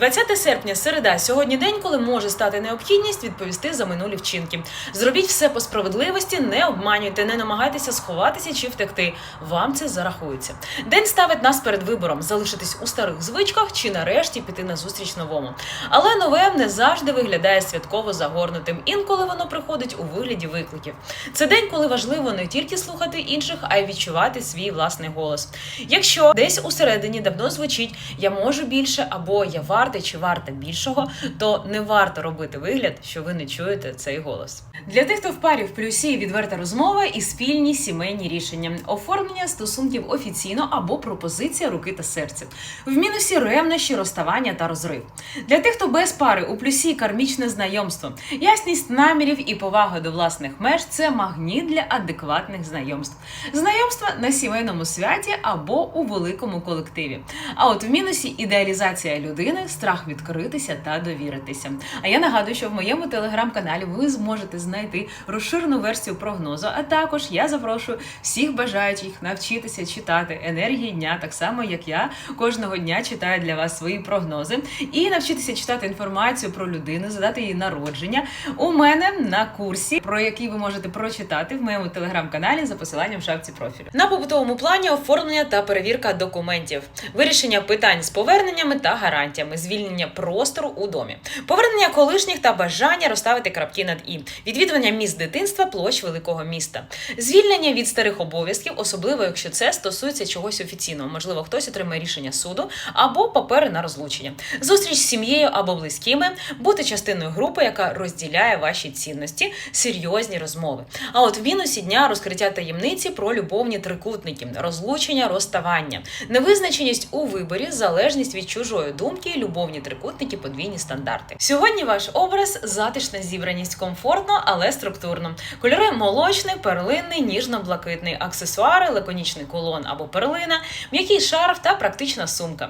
20 серпня, середа. Сьогодні день, коли може стати необхідність відповісти за минулі вчинки. Зробіть все по справедливості, не обманюйте, не намагайтеся сховатися чи втекти. Вам це зарахується. День ставить нас перед вибором: залишитись у старих звичках чи нарешті піти на зустріч новому. Але нове не завжди виглядає святково загорнутим. Інколи воно приходить у вигляді викликів. Це день, коли важливо не тільки слухати інших, а й відчувати свій власний голос. Якщо десь усередині давно звучить я можу більше або я вартий чи варта більшого, то не варто робити вигляд, що ви не чуєте цей голос. Для тих, хто в парі в плюсі відверта розмова і спільні сімейні рішення, оформлення стосунків офіційно або пропозиція руки та серця. В мінусі ревнощі, розставання та розрив. Для тих, хто без пари у плюсі кармічне знайомство, ясність намірів і повага до власних меж це магніт для адекватних знайомств. Знайомства на сімейному святі або у великому колективі. А от в мінусі ідеалізація людини, страх відкритися та довіритися. А я нагадую, що в моєму телеграм-каналі ви зможете знайти розширену версію прогнозу. А також я запрошую всіх бажаючих навчитися читати енергії дня, так само як я кожного дня читаю для вас свої прогнози, і навчитися читати інформацію про людину, задати її народження у мене на курсі, про який ви можете прочитати в моєму телеграм-каналі за посиланням в шапці профілю. На побутовому плані оформлення та перевірка документів, вирішення питань з поверненнями та гарантіями, звільнення простору у домі, повернення колишніх та бажання розставити крапки над і, відвідування місць дитинства, площ великого міста, звільнення від старих обов'язків, особливо якщо це стосується чогось офіційного. Можливо, хтось отримає рішення суду або папери на розлучення, зустріч з сім'єю або близькими, бути частиною групи, яка розділяє ваші цінності, серйозні розмови. А от в мінусі дня розкриття таємниці про любовні трикутники, розлучення, розставання, невизначеність у виборі, залежність від чужої думки, любовні трикутники, подвійні стандарти. Сьогодні ваш образ затишна зібраність, комфортно, але структурно. Кольори молочний, перлинний, ніжно-блакитний, аксесуари, лаконічний кулон або перлина, м'який шарф та практична сумка.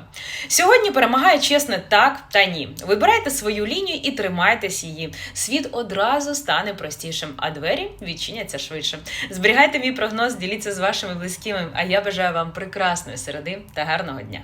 Сьогодні перемагає чесне так та ні. Вибирайте свою лінію і тримайтесь її. Світ одразу стане простішим, а двері відчиняться швидше. Зберігайте мій прогноз, діліться з вашими близькими. А я бажаю вам прекрасної середи та гарного дня.